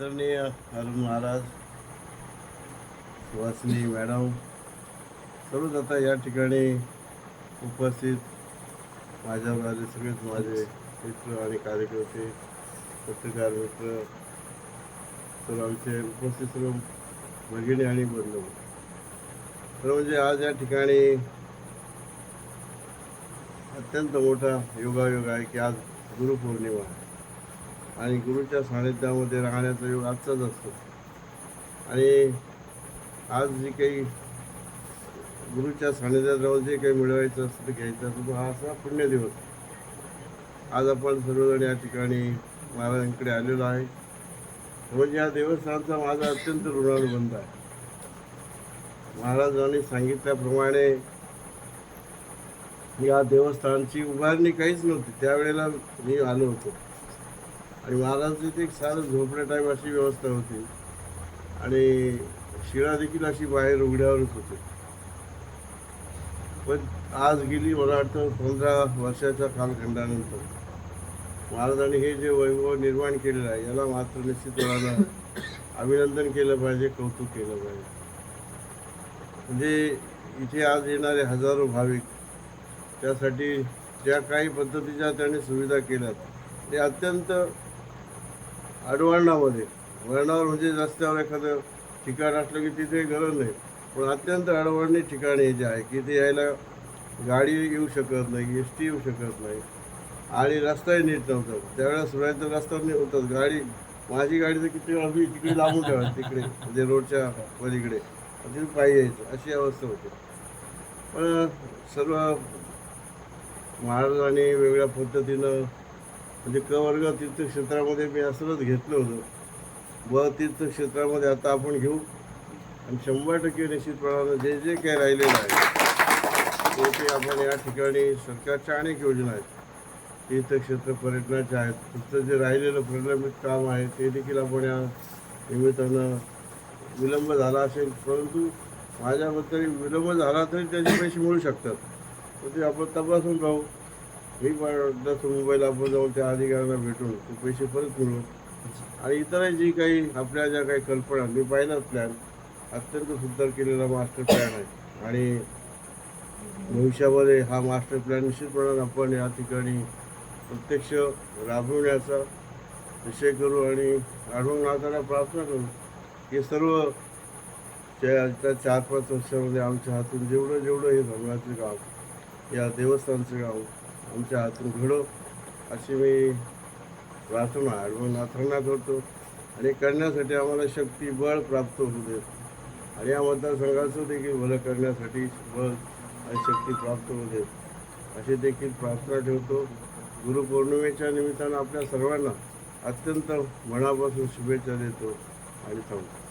आदरणीय अरुण महाराज सुहासिनी मॅडम सर्वच आता या ठिकाणी उपस्थित माझ्या सगळेच माझे मित्र आणि कार्यकर्ते पत्रकार मित्र सर्व आमचे उपस्थित सर्व भगिनी आणि बंधू. तर म्हणजे आज या ठिकाणी अत्यंत मोठा योगायोग आहे की आज गुरुपौर्णिमा आहे. आणि गुरुच्या सानिध्यामध्ये राहण्याचा योग आजचाच असतो. आणि आज जी काही गुरुच्या सानिध्यात राहून जे काही मिळवायचं असतं ते घ्यायचं असतं तो हा असा पुण्यदिवस आज आपण सर्वजण या ठिकाणी महाराजांकडे आलेलो आहे. म्हणजे या देवस्थानचा माझा अत्यंत ऋणानुबंध आहे. महाराजांनी सांगितल्याप्रमाणे या देवस्थानची उभारणी काहीच नव्हती. त्यावेळेला मी आलो होतो. आणि महाराजांची इथे एक सारं झोपड्या टाईप अशी व्यवस्था होती. आणि शिळा देखील अशी बाहेर उघड्यावरच होते. पण आज गेली मला वाटतं पंधरा वर्षाच्या कालखंडानंतर. महाराजांनी हे जे वैभव निर्माण केलेलं आहे याला मात्र निश्चितपणानं अभिनंदन केलं पाहिजे कौतुक केलं पाहिजे. म्हणजे इथे आज येणारे हजारो भाविक त्यासाठी ज्या काही पद्धतीच्या त्यांनी सुविधा केल्यात ते अत्यंत अडवळणामध्ये वळणावर म्हणजे रस्त्यावर एखादं ठिकाण असलं की तिथे गरज नाही. पण अत्यंत अडवळणी ठिकाण हे जे आहे की ते यायला गाडी येऊ शकत नाही एस टी येऊ शकत नाही. आणि रस्ताही नीट नव्हता. त्यावेळेस सुरुवातीला रस्ता नाही होतात गाडी माझी गाडी तर किती वेळा मी तिकडे लागून ठेवा तिकडे म्हणजे रोडच्या पलीकडे. तिथे पायी यायचं अशी अवस्था होती. पण सर्व महाराजांनी वेगळ्या पद्धतीनं म्हणजे क वर्ग तीर्थक्षेत्रामध्ये मी असंच घेतलं होतं. व तीर्थक्षेत्रामध्ये आता आपण घेऊ. आणि शंभर टक्के निश्चितपणानं जे जे काही राहिलेलं आहे ते ते आपण या ठिकाणी सरकारच्या अनेक योजना आहेत. तीर्थक्षेत्र पर्यटनाच्या आहेत. तिथं जे राहिलेलं प्रलंबित काम आहे ते देखील आपण या निमित्तानं विलंब झाला असेल. परंतु माझ्याबद्दल विलंब झाला तरी त्याचे पैसे मिळू शकतात. तर ते आपण तपासून पाहू. मी पण जसं मुंबईला आपण जाऊन त्या अधिकाऱ्यांना भेटून ते पैसे परत मिळवू आणि इतरही जी काही आपल्या ज्या काही कल्पना मी पाहिलाच प्लॅन अत्यंत सुंदर केलेला मास्टर प्लॅन आहे. आणि भविष्यामध्ये हा मास्टर प्लॅन निश्चितपणाने आपण या ठिकाणी प्रत्यक्ष राबवण्याचा विषय करू आणि आढळून नाताना प्रार्थना करू. हे सर्व त्या चार पाच वर्षामध्ये आमच्या हातून जेवढं जेवढं हे धर्माचं गाव या देवस्थानचं गाव आमच्या हातून घडो अशी मी प्रार्थना नाथांना करतो आणि करण्यासाठी आम्हाला शक्ती बळ प्राप्त होऊ देत. आणि या मतदारसंघाचं देखील भलं करण्यासाठी बळ आणि शक्ती प्राप्त होऊ देत. अशी देखील प्रार्थना ठेवतो. गुरुपौर्णिमेच्या निमित्तानं आपल्या सर्वांना अत्यंत मनापासून शुभेच्छा देतो आणि थांबतो.